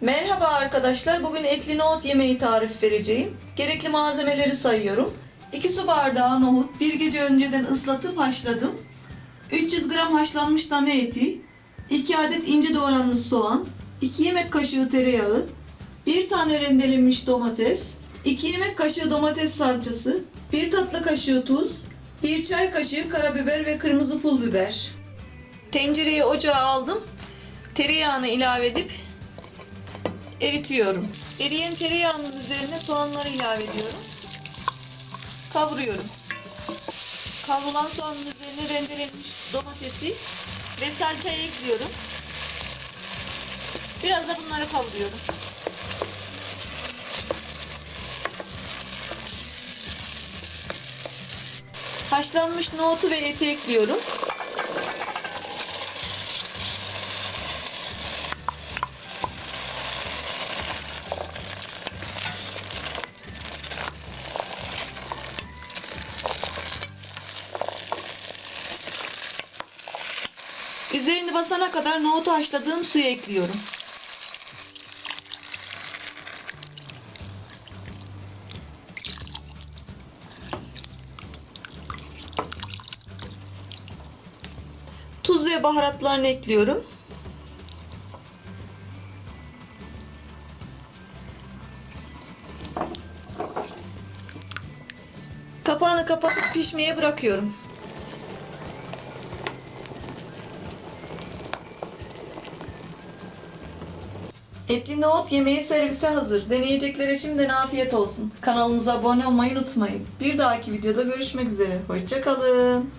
Merhaba arkadaşlar. Bugün etli nohut yemeği tarif vereceğim. Gerekli malzemeleri sayıyorum. 2 su bardağı nohut, bir gece önceden ıslatıp haşladım. 300 gram haşlanmış dana eti, 2 adet ince doğranmış soğan, 2 yemek kaşığı tereyağı, 1 tane rendelenmiş domates, 2 yemek kaşığı domates salçası, 1 tatlı kaşığı tuz, 1 çay kaşığı karabiber ve kırmızı pul biber. Tencereyi ocağa aldım. Tereyağını ilave edip eritiyorum. Eriyen tereyağının üzerine soğanları ilave ediyorum. Kavuruyorum. Kavrulan soğanın üzerine rendelenmiş domatesi ve salçayı ekliyorum. Biraz da bunları kavuruyorum. Haşlanmış nohutu ve eti ekliyorum. Üzerini basana kadar nohutu haşladığım suyu ekliyorum. Tuz ve baharatlarını ekliyorum. Kapağını kapatıp pişmeye bırakıyorum. Etli nohut yemeği servise hazır. Deneyeceklere şimdiden afiyet olsun. Kanalımıza abone olmayı unutmayın. Bir dahaki videoda görüşmek üzere. Hoşçakalın.